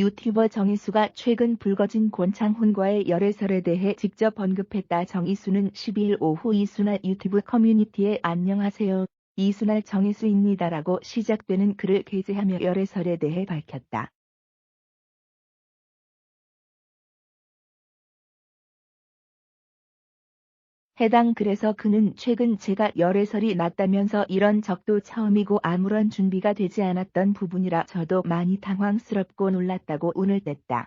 유튜버 정희수가 최근 불거진 권창훈과의 열애설에 대해 직접 언급했다. 정희수는 12일 오후 이순날 유튜브 커뮤니티에 안녕하세요. 이순날 정희수입니다라고 시작되는 글을 게재하며 열애설에 대해 밝혔다. 해당 글에서 그는 최근 제가 열애설이 났다면서 이런 적도 처음이고 아무런 준비가 되지 않았던 부분이라 저도 많이 당황스럽고 놀랐다고 운을 뗐다.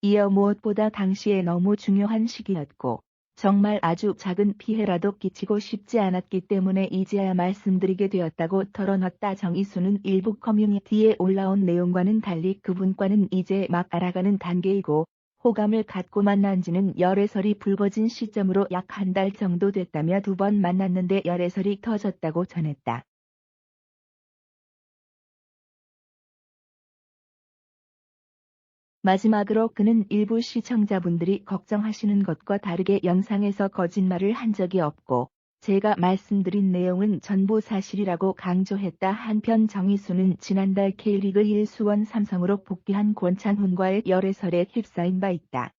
이어 무엇보다 당시에 너무 중요한 시기였고 정말 아주 작은 피해라도 끼치고 싶지 않았기 때문에 이제야 말씀드리게 되었다고 털어놨다. 정희수는 일부 커뮤니티에 올라온 내용과는 달리 그분과는 이제 막 알아가는 단계이고 호감을 갖고 만난 지는 열애설이 불거진 시점으로 약 한 달 정도 됐다며 두 번 만났는데 열애설이 터졌다고 전했다. 마지막으로 그는 일부 시청자분들이 걱정하시는 것과 다르게 영상에서 거짓말을 한 적이 없고 제가 말씀드린 내용은 전부 사실이라고 강조했다. 한편 정희수는 지난달 K리그 1 수원 삼성으로 복귀한 권창훈과의 열애설에 휩싸인 바 있다.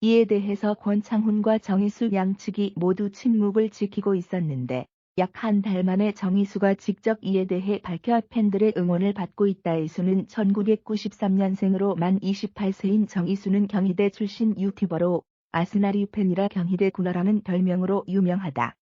이에 대해서 권창훈과 정희수 양측이 모두 침묵을 지키고 있었는데 약 한 달 만에 정희수가 직접 이에 대해 밝혀 팬들의 응원을 받고 있다. 이수는 1993년생으로 만 28세인 정희수는 경희대 출신 유튜버로 아스나리 팬이라 경희대 구나라는 별명으로 유명하다.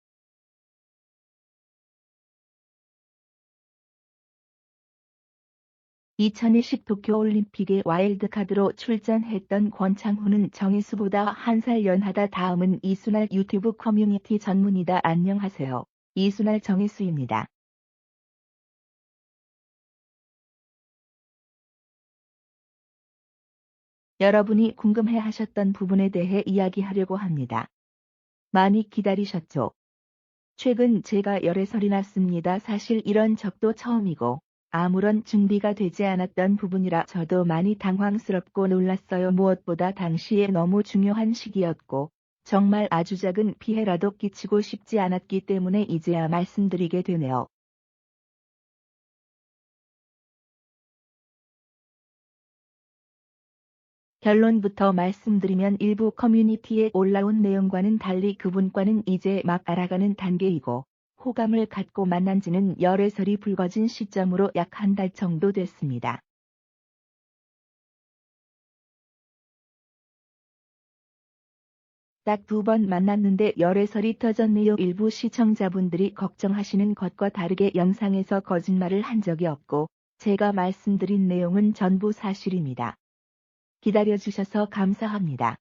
(2020) 도쿄올림픽에 와일드카드로 출전했던 권창훈은 정희수보다 한 살 연하다 다음은 이순날 유튜브 커뮤니티 전문이다 안녕하세요. 이순할 정희수입니다. 여러분이 궁금해 하셨던 부분에 대해 이야기하려고 합니다. 많이 기다리셨죠? 최근 제가 열애설이 났습니다. 사실 이런 적도 처음이고 아무런 준비가 되지 않았던 부분이라 저도 많이 당황스럽고 놀랐어요. 무엇보다 당시에 너무 중요한 시기였고 정말 아주 작은 피해라도 끼치고 싶지 않았기 때문에 이제야 말씀드리게 되네요. 결론부터 말씀드리면 일부 커뮤니티에 올라온 내용과는 달리 그분과는 이제 막 알아가는 단계이고 호감을 갖고 만난 지는 열애설이 불거진 시점으로 약 한 달 정도 됐습니다. 딱 두 번 만났는데 열애설이 터졌네요. 일부 시청자분들이 걱정하시는 것과 다르게 영상에서 거짓말을 한 적이 없고 제가 말씀드린 내용은 전부 사실입니다. 기다려주셔서 감사합니다.